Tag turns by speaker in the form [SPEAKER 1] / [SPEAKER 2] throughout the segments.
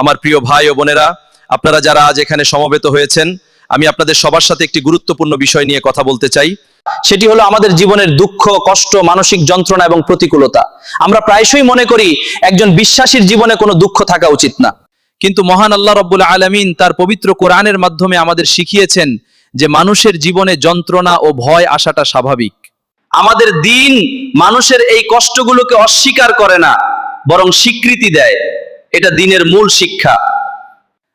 [SPEAKER 1] আমার প্রিয় ভাই ও বোনেরা, আপনারা যারা আজ এখানে সমবেত হয়েছেন, আমি আপনাদের সবার সাথে একটি গুরুত্বপূর্ণ বিষয় নিয়ে কথা বলতে চাই।
[SPEAKER 2] সেটি হলো আমাদের জীবনের দুঃখ, কষ্ট, মানসিক যন্ত্রণা এবং প্রতিকূলতা। আমরা প্রায়শই মনে করি একজন বিশ্বাসীর জীবনে কোনো দুঃখ থাকা উচিত না।
[SPEAKER 1] কিন্তু মহান আল্লাহ রব্বুল আলামিন তার পবিত্র কোরআনের মাধ্যমে আমাদের শিখিয়েছেন যে মানুষের জীবনে যন্ত্রণা ও ভয় আসাটা স্বাভাবিক।
[SPEAKER 2] আমাদের দিন মানুষের এই কষ্টগুলোকে অস্বীকার করে না, বরং স্বীকৃতি দেয়। এটা দিনের মূল শিক্ষা।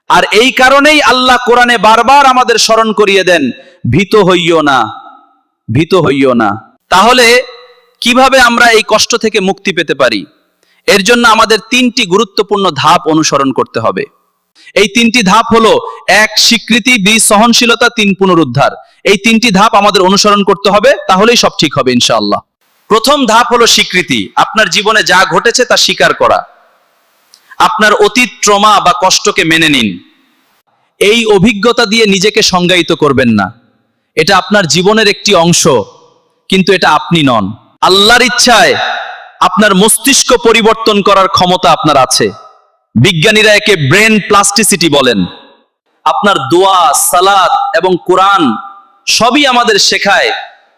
[SPEAKER 2] আর এই কারণেই আল্লাহ কোরআনে বারবার আমাদের স্মরণ করিয়ে দেন, ভীত হইও না, ভীত হইও না।
[SPEAKER 1] তাহলে কীভাবে আমরা এই কষ্ট থেকে মুক্তি পেতে পারি? এর জন্য আমাদের তিনটি গুরুত্বপূর্ণ ধাপ অনুসরণ করতে হবে। এই তিনটি ধাপ হলো, এক, স্বীকৃতি দুই সহনশীলতা, তিন, পুনরুদ্ধার। এই তিনটি ধাপ আমাদের অনুসরণ করতে হবে, তাহলেই সব ঠিক হবে ইনশাআল্লাহ। প্রথম ধাপ হলো স্বীকৃতি। আপনার জীবনে যা ঘটেছে তা স্বীকার করা। আপনার অতীত ট্রমা বা কষ্টকে মেনে নিন। এই অভিজ্ঞতা দিয়ে নিজেকে সংজ্ঞায়িত করবেন না। এটা আপনার জীবনের একটি অংশ, কিন্তু এটা আপনি নন। আল্লাহর ইচ্ছায় আপনার মস্তিষ্ক পরিবর্তন করার ক্ষমতা আপনার আছে। বিজ্ঞানীরা একে ব্রেন প্লাস্টিসিটি বলেন। আপনার দোয়া সালাদ এবং কোরআন সবই আমাদের শেখায়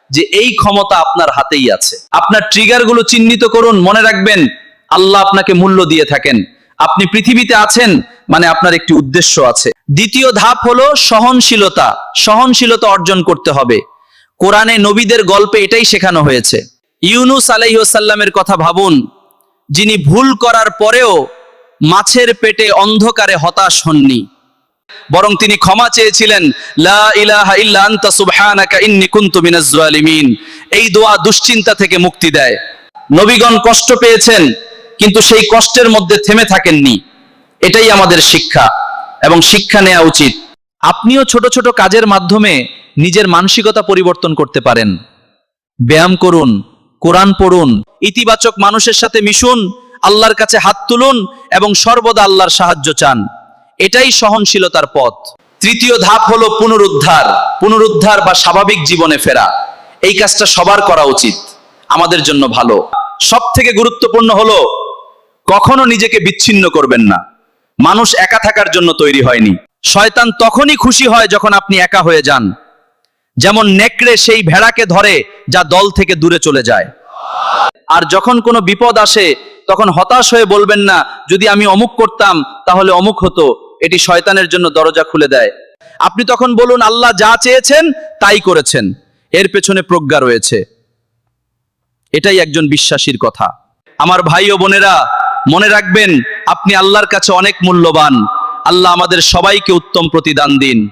[SPEAKER 1] যে এই ক্ষমতা আপনার হাতেই আছে। আপনার ট্রিগারগুলো চিহ্নিত করুন, মনে রাখবেন, আল্লাহ আপনাকে মূল্য দিয়ে থাকেন। আপনি পৃথিবীতে আছেন মানে আপনার একটি উদ্দেশ্য আছে। দ্বিতীয় ধাপ হলো সহনশীলতা। সহনশীলতা অর্জন করতে হবে। কোরআনে নবীদের গল্পে এটাই শেখানো হয়েছে। ইউনুস আলাইসাল্লামের কথা ভাবুন, যিনি ভুল করার পরেও মাছের পেটে অন্ধকারে হতাশ হননি। বরং তিনি ক্ষমা চেয়েছিলেন, লা ইলাহা ইল্লা আনতা সুবহানাকা ইন্নী কুনতু মিনাজ জালিমিন এই দোয়া দুশ্চিন্তা থেকে মুক্তি দেয়। নবীগণ কষ্ট পেয়েছেন কিন্তু সেই কষ্টের মধ্যে থেমে থাকেননি। এটাই আমাদের শিক্ষা এবং শিক্ষা নেওয়া উচিত। আপনিও ছোট ছোট কাজের মাধ্যমে নিজের মানসিকতা পরিবর্তন করতে পারেন। ব্যায়াম করুন, কোরআন পড়ুন, ইতিবাচক মানুষের সাথে মিশুন, আল্লাহর কাছে হাত তুলুন এবং সর্বদা আল্লাহর সাহায্য চান। এটাই সহনশীলতার পথ। তৃতীয় ধাপ হলো পুনরুদ্ধার। পুনরুদ্ধার বা স্বাভাবিক জীবনে ফেরা। এই কাজটা সবার করা উচিত। আমাদের জন্য ভালো। সব থেকে গুরুত্বপূর্ণ হলো কখনো নিজেকে বিচ্ছিন্ন করবেন না। মানুষ একা থাকার জন্য তৈরি হয়নি। শয়তান তখনই খুশি হয় যখন আপনি একা হয়ে যান। যেমন নেকড়ে সেই ভেড়াকে ধরে যা দল থেকে দূরে চলে যায়। আর যখন কোনো বিপদ আসে, তখন হতাশ হয়ে বলবেন না, যদি আমি অমুক করতাম, তাহলে অমুক হতো। এটি শয়তানের জন্য দরজা খুলে দেয়। আপনি তখন বলুন, আল্লাহ যা চেয়েছেন, তাই করেছেন। এর পেছনে প্রজ্ঞা রয়েছে। এটাই একজন বিশ্বাসীর কথা। আমার ভাই ও বোনেরা মনে রাখবেন আপনি আল্লাহর কাছে অনেক মূল্যবান। আল্লাহ আমাদের সবাইকে উত্তম প্রতিদান দিন।